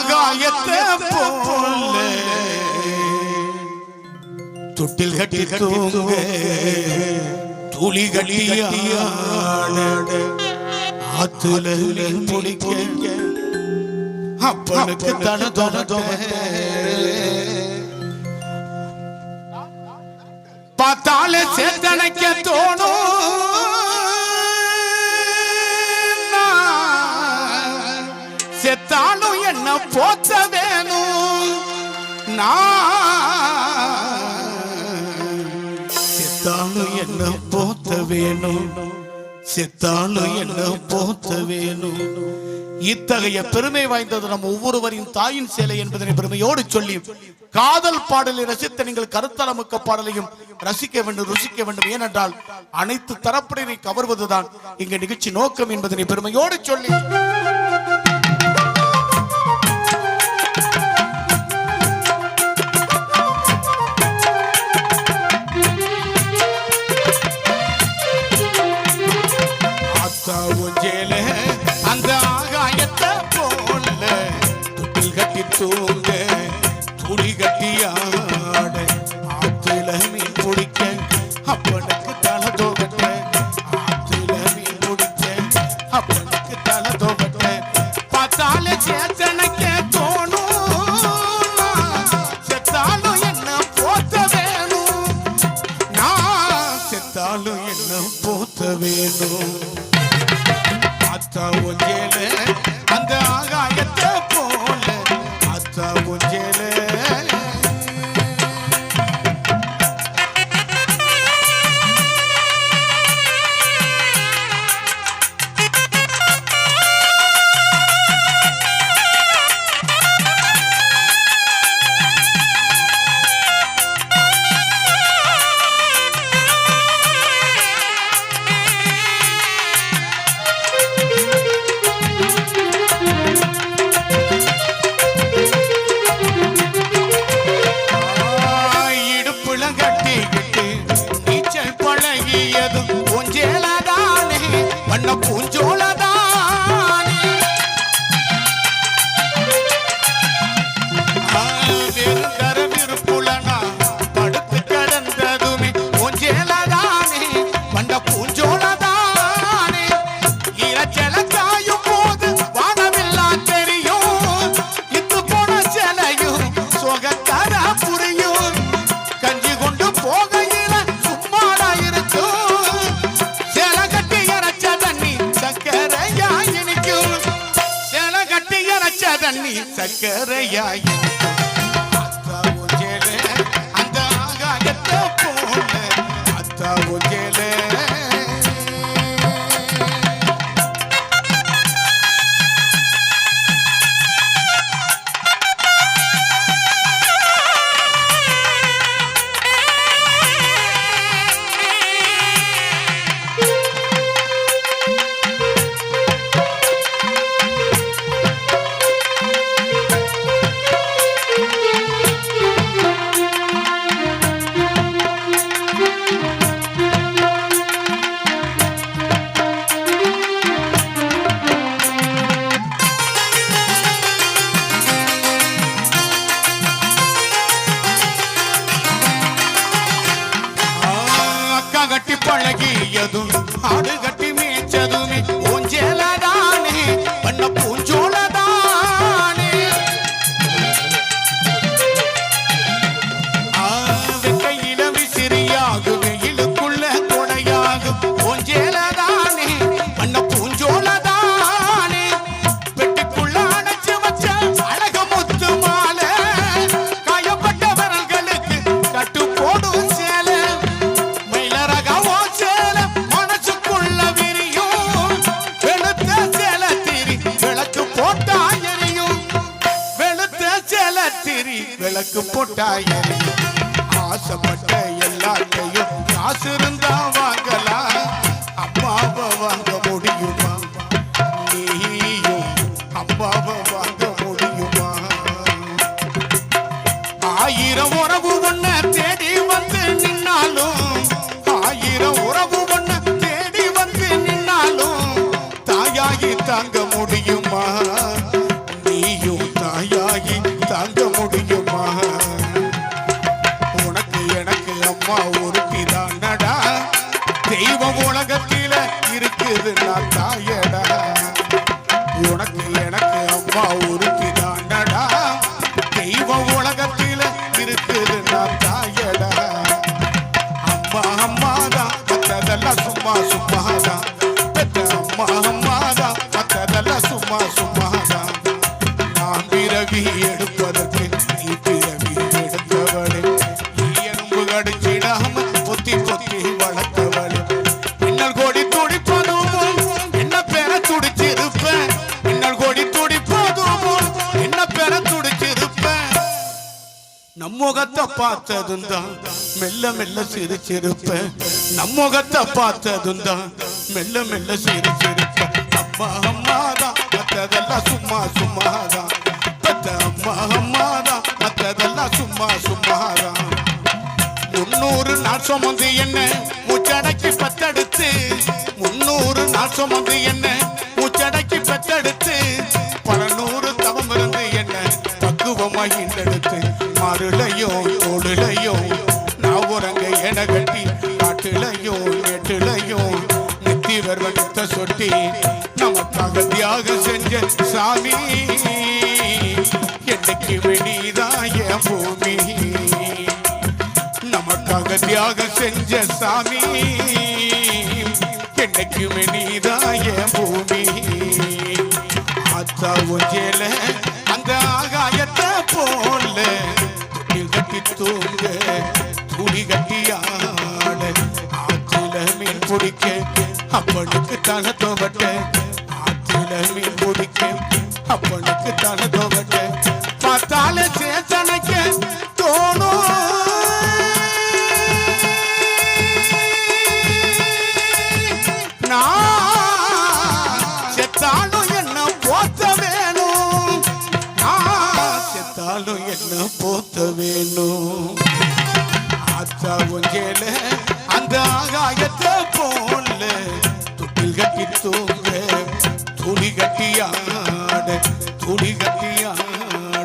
ஆகாயத்தை போல தொட்டில் கட்டி தூங்க துளி கட்டியாட ஆத்துல மீன் பிடிக்க அப்பனுக்கு தன தொன பார்த்தாலே சேத்தனைக்க செத்தாலும் என்ன வேணும் நான் செத்தாலும் என்ன போத்த வேணும் செத்தாலும் என்ன போத்த வேணும் இத்தகைய பெருமை வாய்ந்தது நம் ஒவ்வொருவரின் தாயின் சேலை என்பதனை பெருமையோடு சொல்லி காதல் பாடலை ரசித்த நீங்கள் கருத்தரமுக்க பாடலையும் ரசிக்க வேண்டும் ருசிக்க வேண்டும். ஏனென்றால் அனைத்து தரப்பினரை கவர்வதுதான் இங்க நிகழ்ச்சி நோக்கம் என்பதனை பெருமையோடு சொல்லி பிடிக்க அப்பனுக்கு தலை தோகட்ட ஆத்துல மீன் பிடிக்க அப்பனுக்கு தலை தோகட்ட பார்த்தாலே சேத்தனைக்க வேணும்? போத்த வேணும்? அத்தா ஒஞ்சேல அந்த ஆகாயத்தை பழகியதும் ஆடு கட்டி மேய்ச்சதுமே பூஞ்சேலதானே பண்ண பூஞ்சோலதானே. ஆ, விளக்கு ஆசைப்பட்ட எல்லாத்தையும் காசு இருந்தா வாங்கலாம். அப்பாவை வாங்க முடியுமா? நீயும் அப்பாவை வாங்க முடியுமா? ஆயிரம் உறவு நம்முகத்தை பார்த்ததும் தான் மெல்ல மெல்ல சிரிச்சிருப்பேன் நம்முகத்தை பார்த்ததும் தான் மெல்ல மெல்ல சிரிச்சிருப்பேன் அம்மா அம்மாதான் மற்றதெல்லாம் சும்மா சும்மாதான் பெத்த அம்மா அம்மாதான் மற்றதெல்லாம் சும்மா சும்மாதான் முன்னூறு நாள் சுமந்து என்ன? மூச்சடக்கி பத்தெடுத்து. முன்னூறு நாள் சுமந்து என்ன? எடுத்து மருளையோ மாறுலையும் நான் உறங்க என கட்டி காட்டுலையும் மேட்டுலையும் நித்தி வருவனத்தை சொட்டி நமக்காக தியாகம் செஞ்ச சாமி. என்னைக்கு வெளிதான் என் பூமி? நமக்காக தியாகம் செஞ்ச சாமி. என்னைக்கு வெளிதான் என் பூமி? அத்தா உஞ்சேல அப்பனுக்கு தலை தோவட்ட. ஆற்றுல மீன் பிடிக்க அப்பனுக்கு தலை தோவட்ட. பார்த்தால சேத்தனைக்க தோணும். நான் செத்தாலும் என்ன போத்த வேணும்? நான் செத்தாலும் என்ன போத்த வேணும்? ஆத்தா அந்த ஆகாயத்தை போன தூக்கி தூங்க துணி கட்டியாட துணி கட்டியாட